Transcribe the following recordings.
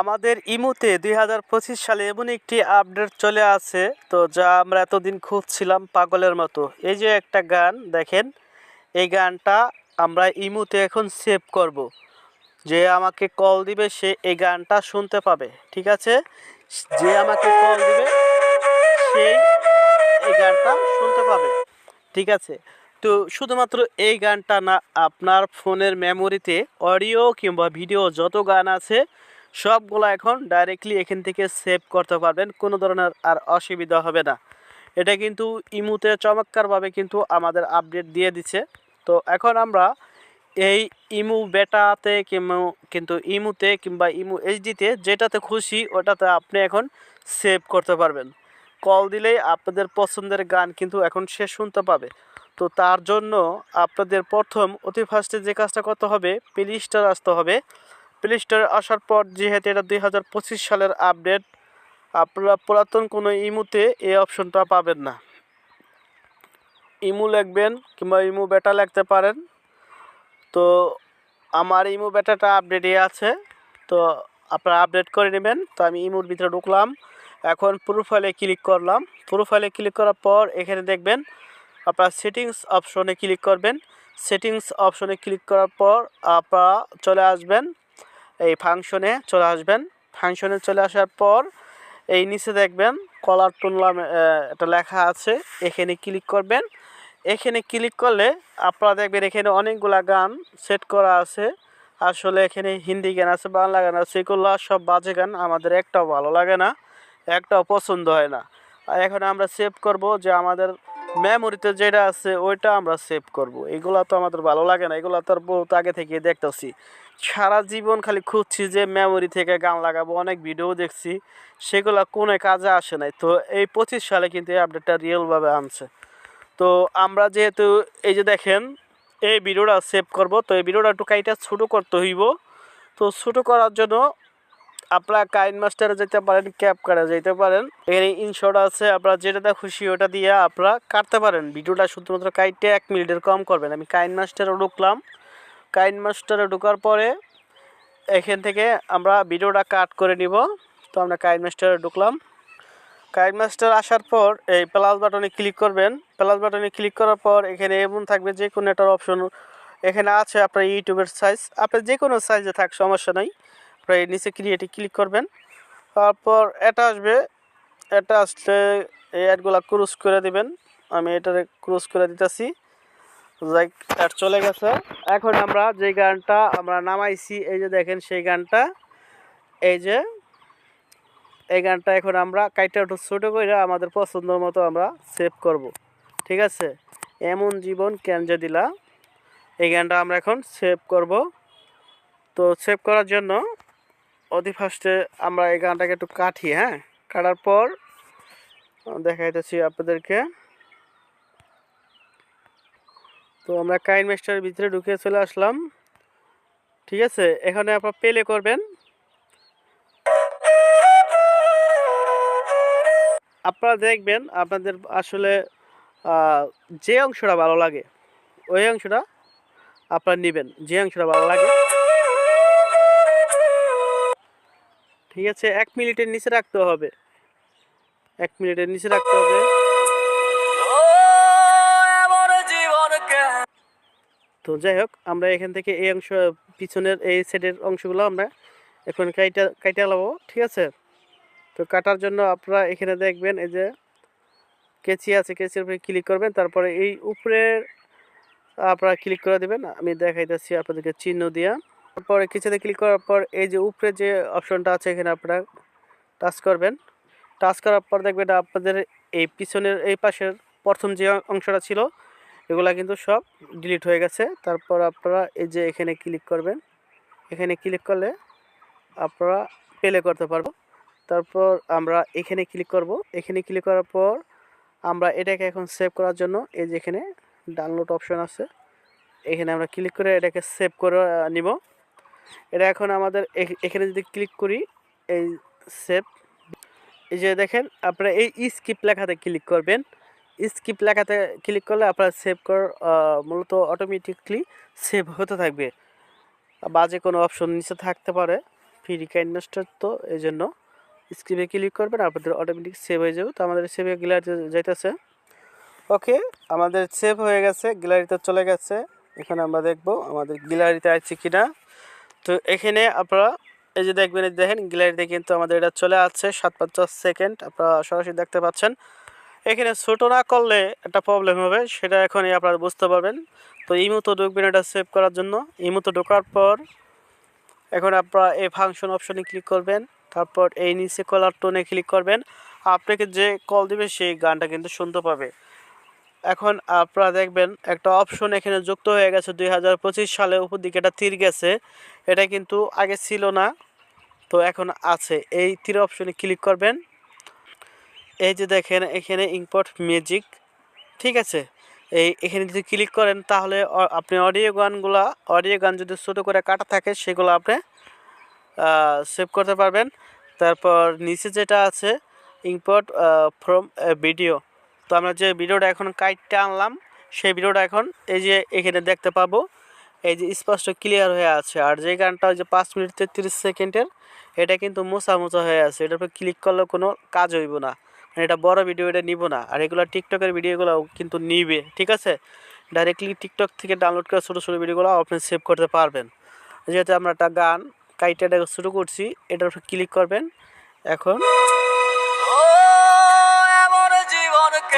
আমাদের ইমুতে দুই হাজার পঁচিশ সালে এমন একটি আপডেট চলে আসে তো যা আমরা এতদিন খুঁজছিলাম পাগলের মতো। এই যে একটা গান, দেখেন, এই গানটা আমরা ইমুতে এখন সেভ করব। যে আমাকে কল দিবে, সে এই গানটা শুনতে পাবে, ঠিক আছে? যে আমাকে কল দিবে সেই এই গানটা শুনতে পাবে, ঠিক আছে? তো শুধুমাত্র এই গানটা না, আপনার ফোনের মেমোরিতে, অডিও কিংবা ভিডিও যত গান আছে সবগুলো এখন ডাইরেক্টলি এখান থেকে সেভ করতে পারবেন, কোনো ধরনের আর অসুবিধা হবে না। এটা কিন্তু ইমুতে চমৎকারভাবে কিন্তু আমাদের আপডেট দিয়ে দিচ্ছে। তো এখন আমরা এই ইমু বেটাতে কিংবা কিন্তু ইমুতে কিংবা ইমু এইচডিতে যেটাতে খুশি ওটাতে আপনি এখন সেভ করতে পারবেন। কল দিলেই আপনাদের পছন্দের গান কিন্তু এখন সে শুনতে পাবে। তো তার জন্য আপনাদের প্রথম অতি ফার্স্টে যে কাজটা করতে হবে প্লে স্টোর আসতে হবে। প্লে স্টোরে আসার পর যেহেতু এটা দুই হাজার পঁচিশ সালের আপডেট, আপনারা পুরাতন কোনো ইমুতে এই অপশনটা পাবেন না। ইমু লিখবেন কিংবা ইমু বেটা লিখতে পারেন। তো আমার ইমু বেটাটা আপডেটে আছে। তো আপনারা আপডেট করে নেবেন। তো আমি ইমুর ভিতরে ঢুকলাম। এখন প্রোফাইলে ক্লিক করলাম। প্রোফাইলে ক্লিক করার পর এখানে দেখবেন আপনারা সেটিংস অপশনে ক্লিক করবেন। সেটিংস অপশনে ক্লিক করার পর আপনারা চলে আসবেন। ফাংশনে চলে আসবেন। ফাংশনে চলে আসার পর এই নিচে দেখবেন কলার টুনলাম এটা লেখা আছে। এখানে ক্লিক করবেন। এখানে ক্লিক করলে আপনারা দেখবেন এখানে অনেকগুলা গান সেট করা আছে। আসলে এখানে হিন্দি গান আছে, বাংলা গান আছে, এগুলো সব বাজে গান, আমাদের একটাও ভালো লাগে না, একটাও পছন্দ হয় না। আর এখন আমরা সেভ করব যে আমাদের মেমোরিতে যেটা আছে, ওইটা আমরা সেভ করব। এগুলো তো আমাদের ভালো লাগে না, এগুলো তো আর বহুত আগে থেকে দেখতেছি। সারা জীবন খালি খুঁজছি যে মেমোরি থেকে গান লাগাবো, অনেক ভিডিও দেখছি, সেগুলো কোনো কাজে আসে নাই। তো এই পঁচিশ সালে কিন্তু এই আপডেটটা রিয়েলভাবে আনছে। তো আমরা যেহেতু, এই যে দেখেন, এই ভিডিওটা সেভ করব, তো এই ভিডিওটা একটু কাইটা ছোটো করতে হইব। তো ছোটো করার জন্য আপনারা কাইন মাস্টারে যেতে পারেন ক্যাপ কাটে যেতে পারেন। এখানে ইনশর্ট আছে, আপনারা যেটাতে খুশি ওটা দিয়ে আপনারা কাটতে পারেন। ভিডিওটা শুধুমাত্র কাইটে এক মিনিটের কম করবেন। আমি কাইন মাস্টারে ঢুকলাম। কাইন মাস্টারে ঢোকার পরে এখান থেকে আমরা ভিডিওটা কাট করে নিব। তো আমরা কাইন মাস্টারে ঢুকলাম। কাইন মাস্টার আসার পর এই প্লাস বাটনে ক্লিক করবেন। প্লাস বাটনে ক্লিক করার পর এখানে এমন থাকবে যে কোনো একটা অপশন এখানে আছে আপনার ইউটিউবের সাইজ আপনার যে কোনো সাইজে থাক, সমস্যা নাই। আপনার এই নিচে ক্রিয়েটে ক্লিক করবেন। তারপর এটা আসবে, এটা আসলে এই অ্যাডগুলো ক্রুজ করে দিবেন। আমি এটারে ক্রুজ করে দিতেছি। যাই অ্যাড চলে গেছে। এখন আমরা যে গানটা আমরা নামাইছি, এই যে দেখেন সেই গানটা। এই যে, এই গানটা এখন আমরা কাইটা একটু ছোটো করে আমাদের পছন্দ মতো আমরা সেভ করব। ঠিক আছে? এমন জীবন কেন যে দিলা? এই গানটা আমরা এখন সেভ করব। তো সেভ করার জন্য অতি ফার্স্টে আমরা এই গানটাকে একটু কাটি হ্যাঁ? কাটার পর দেখাইতেছি আপনাদেরকে। তো আমরা কাইন মাস্টারের ভিতরে ঢুকে চলে আসলাম। ঠিক আছে? এখানে আপনার পেলে করবেন। আপনারা দেখবেন আপনাদের আসলে যে অংশটা ভালো লাগে, ওই অংশটা আপনারা নেবেন, যে অংশটা ভালো লাগে। ঠিক আছে, এক মিনিটের নিচে রাখতে হবে। এক মিনিটের নিচে রাখতে হবে। তো যাই হোক, আমরা এখান থেকে এই অংশ, পিছনের এই সাইডের অংশগুলো আমরা এখন কাইটা কাইটা লাবো ঠিক আছে? তো কাটার জন্য আপনারা এখানে দেখবেন, এই যে কেচি আছে, কেচির উপরে ক্লিক করবেন, তারপরে এই উপরের, আপনারা ক্লিক করে দেবেন। আমি দেখাইতেছি আপনাদেরকে চিহ্ন দিয়া। তারপরে কিছুতে ক্লিক করার পর এই যে উপরে যে অপশনটা আছে এখানে আপনারা টাচ করবেন। টাচ করার পর দেখবেন আপনাদের এই পিছনের, এই পাশের প্রথম যে অংশটা ছিল, এগুলা কিন্তু সব ডিলিট হয়ে গেছে। তারপর আপনারা এই যে এখানে ক্লিক করবেন। এখানে ক্লিক করলে আপনারা পেলে করতে পারব। তারপর আমরা এখানে ক্লিক করব। এখানে ক্লিক করার পর আমরা এটাকে এখন সেভ করার জন্য এই যে এখানে ডাউনলোড অপশন আছে। এখানে আমরা ক্লিক করে এটাকে সেভ করে নিব। এটা এখন আমাদের এখ- এখানে যদি ক্লিক করি, এই সেভ এই যে দেখেন, আপনারা এই স্কিপ লেখাতে ক্লিক করবেন। স্কিপ লেখাতে ক্লিক করলে আপনার সেভ কর মূলত অটোমেটিকলি সেভ হতে থাকবে। বাজে কোনো অপশন নিচে থাকতে পারে ফ্রি কাইন্ডনেসটা তো এই জন্য স্ক্রিনে ক্লিক করবেন, আপনাদের অটোমেটিক সেভ হয়ে যাবে। তো আমাদের সেভে গ্যালারিতে যাইতেছে। ওকে আমাদের সেভ হয়ে গেছে গ্যালারিতে চলে গেছে। এখানে আমরা দেখব আমাদের গ্যালারিতে আছে কিনা। তো এখানে আপনারা এই যে দেখবেন দেখেন গ্যালারিতে কিন্তু আমাদের এটা চলে আসছে। সাত পঞ্চাশ সেকেন্ড আপনারা সরাসরি দেখতে পাচ্ছেন। এখানে ছোটো না করলে একটা প্রবলেম হবে, সেটা এখনই আপনারা বুঝতে পারবেন। তো এই মতো ঢুকবেন এটা সেভ করার জন্য। এই মতো ঢোকার পর এখন আপনারা এই ফাংশন অপশনে ক্লিক করবেন। তারপর এই নিচে কলার টোনে ক্লিক করবেন। আপনাকে যে কল দিবে সেই গানটা কিন্তু শুনতে পাবে। এখন আপনারা দেখবেন একটা অপশন এখানে যুক্ত হয়ে গেছে। দুই হাজার পঁচিশ সালে উপর দিকে একটা তীর গেছে। এটা কিন্তু আগে ছিল না। তো এখন আছে। এই তীর অপশনে ক্লিক করবেন। এই যে দেখেন, এখানে ইম্পোর্ট মিউজিক ঠিক আছে? এই এখানে যদি ক্লিক করেন, তাহলে আপনি অডিও গানগুলা অডিও গান যদি ছোটো করে কাটা থাকে, সেগুলো আপনি সেভ করতে পারবেন। তারপর নিচে যেটা আছে ইম্পোর্ট ফ্রম ভিডিও তো আমরা যে ভিডিওটা এখন কাইটটা আনলাম, সেই ভিডিওটা এখন এই যে এখানে দেখতে পাবো। এই যে স্পষ্ট ক্লিয়ার হয়ে আছে। আর যে গানটা ওই যে পাঁচ মিনিট তেত্রিশ সেকেন্ডের, এটা কিন্তু মোছা মোছা হয়ে আছে। এটার উপর ক্লিক করলে কোনো কাজ হইব না। মানে এটা বড় ভিডিও এটা নিব না। আর এগুলো টিকটকের ভিডিওগুলো কিন্তু নিবে, ঠিক আছে? ডাইরেক্টলি টিকটক থেকে ডাউনলোড করে ছোটো ছোটো ভিডিওগুলো আপনি সেভ করতে পারবেন। যেহেতু আমরা একটা গান কাইটাটা শুরু করছি, এটার উপর ক্লিক করবেন। এখন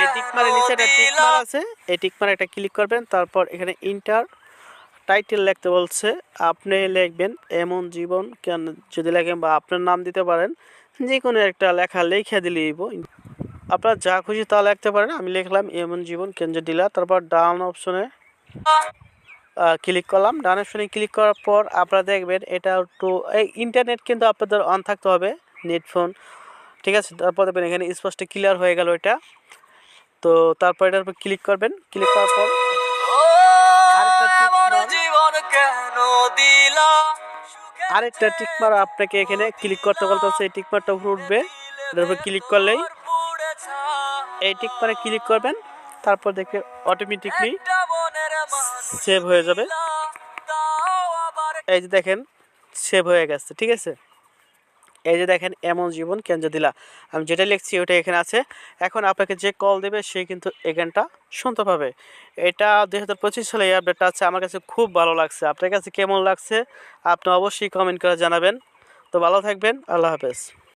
এই টিকমারের নিচে একটা টিকমার আছে, এই টিকমার একটা ক্লিক করবেন। তারপর এখানে ইন্টার টাইটেল লিখতে বলছে, আপনি লিখবেন এমন জীবন কেন যদি লেখেন বা আপনার নাম দিতে পারেন যে কোনো একটা লেখা লেখা দিলেই। আপনার যা খুশি তা লিখতে পারেন, আমি লিখলাম এমন জীবন কেন্দ্র দিলা তারপর ডাউন অপশনে ক্লিক করলাম। ডান অপশনে ক্লিক করার পর আপনারা দেখবেন এটা একটু, এই ইন্টারনেট কিন্তু আপনাদের অন থাকতে হবে, নেট ফোন, ঠিক আছে? তারপর দেখবেন এখানে স্পষ্ট ক্লিয়ার হয়ে গেল এটা। তো তারপর এটার উপর ক্লিক করবেন, ক্লিক করার পর আরেকটা টিকমার আপনাকে এখানে ক্লিক করতে বলতে হচ্ছে এই টিকমারটা উপরে উঠবে। এটার উপর ক্লিক করলেই এই টিকমারে ক্লিক করবেন তারপর দেখে অটোমেটিকলি সেভ হয়ে যাবে। এই যে দেখেন সেভ হয়ে গেছে ঠিক আছে? এই যে দেখেন, এমন জীবন কেন্দ্র দিলা। আমি যেটা লিখছি ওটা এখানে আছে। এখন আপনাকে যে কল দেবে, সে কিন্তু এখানটা শুনতে পাবে। এটা দুই হাজার পঁচিশ সালে আপডেটটা আছে। আমার কাছে খুব ভালো লাগছে। আপনার কাছে কেমন লাগছে? আপনি অবশ্যই কমেন্ট করে জানাবেন। তো ভালো থাকবেন। আল্লাহ হাফেজ।